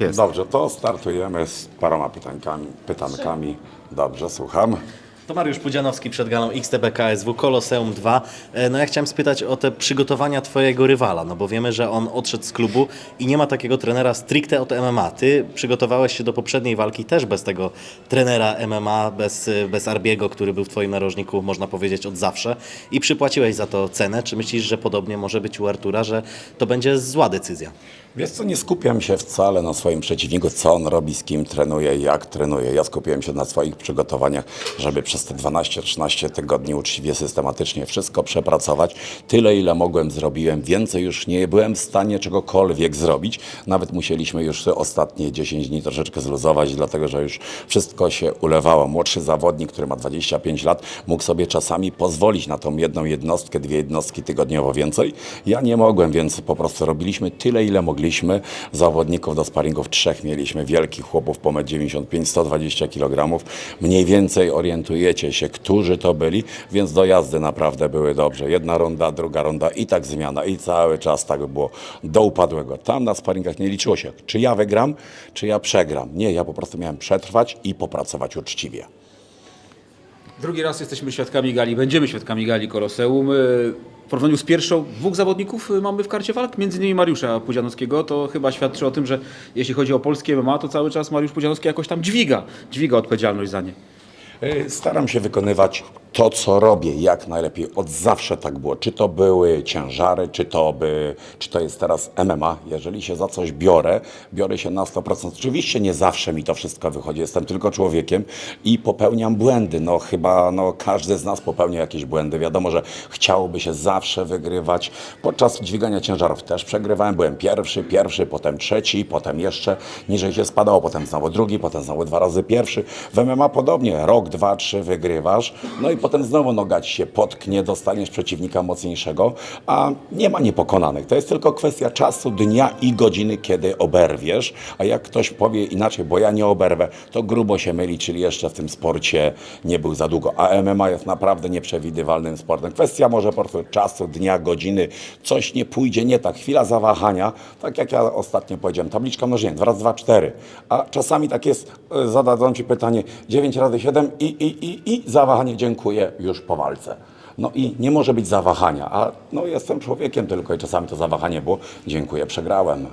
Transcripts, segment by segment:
Jest. Dobrze, to startujemy z paroma pytankami. pytankami. Dobrze, słucham. To Mariusz Pudzianowski przed galą XTB KSW Koloseum 2. E, No ja chciałem spytać o te przygotowania Twojego rywala, no bo wiemy, że on odszedł z klubu i nie ma takiego trenera stricte od MMA. Ty przygotowałeś się do poprzedniej walki też bez tego trenera MMA, bez, bez Arbiego, który był w Twoim narożniku, można powiedzieć, od zawsze i przypłaciłeś za to cenę. Czy myślisz, że podobnie może być u Artura, że to będzie zła decyzja? Wiesz co, nie skupiam się wcale na swoim przeciwniku, co on robi, z kim trenuje, jak trenuje. Ja skupiłem się na swoich przygotowaniach, żeby przez te 12-13 tygodni uczciwie, systematycznie wszystko przepracować. Tyle, ile mogłem, zrobiłem. Więcej już nie byłem w stanie czegokolwiek zrobić. Nawet musieliśmy już te ostatnie 10 dni troszeczkę zluzować, dlatego że już wszystko się ulewało. Młodszy zawodnik, który ma 25 lat, mógł sobie czasami pozwolić na tą jedną jednostkę, dwie jednostki tygodniowo więcej. Ja nie mogłem, więc po prostu robiliśmy tyle, ile mogliśmy. Zawodników do sparingów trzech mieliśmy, wielkich chłopów po 1,95 120 kg. Mniej więcej orientujecie się, którzy to byli, więc do jazdy naprawdę były dobrze. Jedna runda, druga runda i tak zmiana i cały czas tak było do upadłego. Tam na sparingach nie liczyło się, czy ja wygram, czy ja przegram. Nie, ja po prostu miałem przetrwać i popracować uczciwie. Drugi raz jesteśmy świadkami gali, będziemy świadkami gali Koloseum. Y, W porównaniu z pierwszą dwóch zawodników y, mamy w karcie walk, między innymi Mariusza Pudzianowskiego. To chyba świadczy o tym, że jeśli chodzi o polskie MMA, to cały czas Mariusz Pudzianowski jakoś tam dźwiga, dźwiga odpowiedzialność za nie. Y, Staram się wykonywać to, co robię, jak najlepiej. Od zawsze tak było. Czy to były ciężary, czy to, by, czy to jest teraz MMA. Jeżeli się za coś biorę, biorę się na 100%. Oczywiście nie zawsze mi to wszystko wychodzi. Jestem tylko człowiekiem i popełniam błędy. No chyba no, każdy z nas popełnia jakieś błędy. Wiadomo, że chciałoby się zawsze wygrywać. Podczas dźwigania ciężarów też przegrywałem. Byłem pierwszy, pierwszy, potem trzeci, potem jeszcze niżej się spadało, potem znowu drugi, potem znowu dwa razy pierwszy. W MMA podobnie. Rok, dwa, trzy wygrywasz. No i potem znowu noga ci się potknie, dostaniesz przeciwnika mocniejszego, a nie ma niepokonanych. To jest tylko kwestia czasu, dnia i godziny, kiedy oberwiesz. A jak ktoś powie inaczej, bo ja nie oberwę, to grubo się myli, czyli jeszcze w tym sporcie nie był za długo. A MMA jest naprawdę nieprzewidywalnym sportem. Kwestia może po prostu czasu, dnia, godziny. Coś nie pójdzie nie tak. Chwila zawahania, tak jak ja ostatnio powiedziałem, tabliczka mnożenia, 2 razy 2, 4. A czasami tak jest, e, zadadzą ci pytanie 9 razy 7 i, i, i, i zawahanie, dziękuję, już po walce. No i nie może być zawahania, a no jestem człowiekiem tylko i czasami to zawahanie było, dziękuję, przegrałem.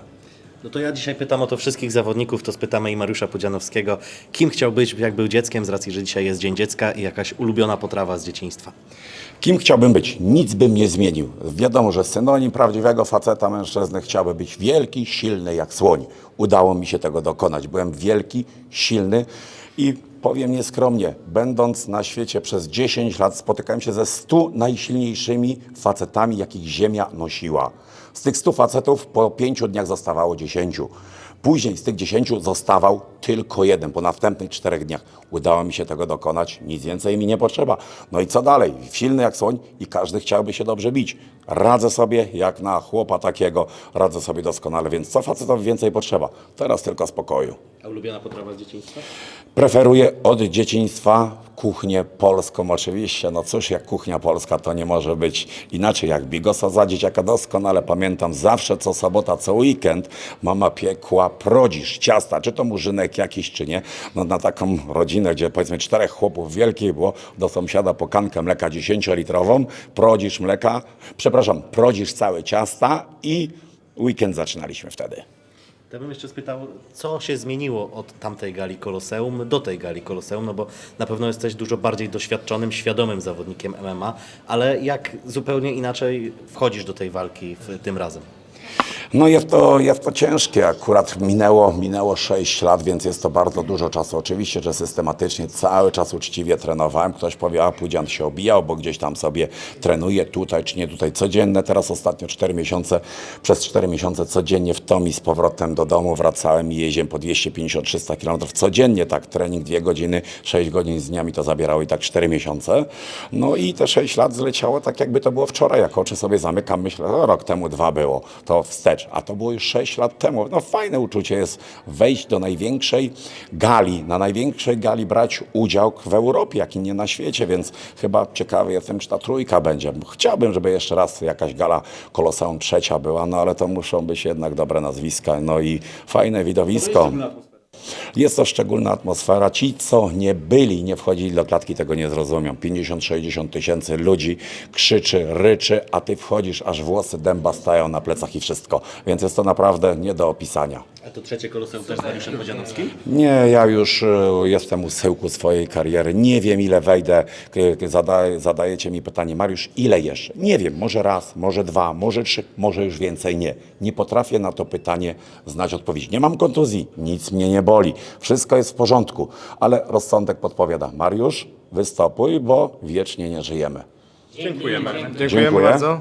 No to ja dzisiaj pytam o to wszystkich zawodników, to spytamy i Mariusza Pudzianowskiego, kim chciał być, jak był dzieckiem, z racji, że dzisiaj jest Dzień Dziecka i jakaś ulubiona potrawa z dzieciństwa. Kim chciałbym być? Nic bym nie zmienił. Wiadomo, że synonim prawdziwego faceta, mężczyzny chciałby być wielki, silny jak słoń. Udało mi się tego dokonać. Byłem wielki, silny i powiem nieskromnie, będąc na świecie przez 10 lat spotykałem się ze 100 najsilniejszymi facetami, jakich ziemia nosiła. Z tych 100 facetów po 5 dniach zostawało 10. Później z tych 10 zostawał tylko jeden po następnych czterech dniach. Udało mi się tego dokonać, nic więcej mi nie potrzeba. No i co dalej? Silny jak słoń i każdy chciałby się dobrze bić. Radzę sobie jak na chłopa takiego, radzę sobie doskonale, więc co facetowi więcej potrzeba? Teraz tylko spokoju. A ulubiona potrawa z dzieciństwa? Preferuję od dzieciństwa kuchnię polską oczywiście. No cóż, jak kuchnia polska to nie może być inaczej jak bigosa za dzieciaka. Doskonale pamiętam zawsze co sobota, co weekend mama piekła prodzisz, ciasta, czy to murzynek jakiś, czy nie. No na taką rodzinę, gdzie powiedzmy czterech chłopów wielkich było, do sąsiada po kankę mleka 10-litrową, prodzisz mleka, przepraszam, prodzisz całe ciasta i weekend zaczynaliśmy wtedy. To bym jeszcze spytał, co się zmieniło od tamtej gali Koloseum do tej gali Koloseum, no bo na pewno jesteś dużo bardziej doświadczonym, świadomym zawodnikiem MMA, ale jak zupełnie inaczej wchodzisz do tej walki w, tym razem? No jest to, jest to ciężkie. Akurat minęło, minęło 6 lat, więc jest to bardzo dużo czasu. Oczywiście, że systematycznie cały czas uczciwie trenowałem. Ktoś powie, a Pudzian się obijał, bo gdzieś tam sobie trenuje tutaj czy nie tutaj codzienne. Teraz ostatnio 4 miesiące, przez 4 miesiące codziennie w Tomi z powrotem do domu wracałem i jeździłem po 250-300 km codziennie. Tak, trening 2 godziny, 6 godzin z dniami to zabierało i tak 4 miesiące. No i te 6 lat zleciało tak jakby to było wczoraj. Jak oczy sobie zamykam, myślę, o, rok temu dwa było. To wstecz. A to było już 6 lat temu. No fajne uczucie jest wejść do największej gali, na największej gali brać udział w Europie, jak i nie na świecie, więc chyba ciekawy jestem, czy ta trójka będzie. Chciałbym, żeby jeszcze raz jakaś gala Koloseum trzecia była, no ale to muszą być jednak dobre nazwiska, no i fajne widowisko. Jest to szczególna atmosfera. Ci, co nie byli, nie wchodzili do klatki, tego nie zrozumią. 50-60 tysięcy ludzi krzyczy, ryczy, a ty wchodzisz, aż włosy dęba stają na plecach i wszystko. Więc jest to naprawdę nie do opisania. A to trzecie Koloseum też z Mariuszem Pudzianowskim? Nie, ja już e, jestem u schyłku swojej kariery. Nie wiem, ile wejdę. Zadajecie mi pytanie, Mariusz, ile jeszcze? Nie wiem, może raz, może dwa, może trzy, może już więcej nie. Nie potrafię na to pytanie znać odpowiedzi. Nie mam kontuzji, nic mnie nie boli, wszystko jest w porządku, ale rozsądek podpowiada, Mariusz, wystopuj, bo wiecznie nie żyjemy. Dziękujemy. Dziękuję. bardzo.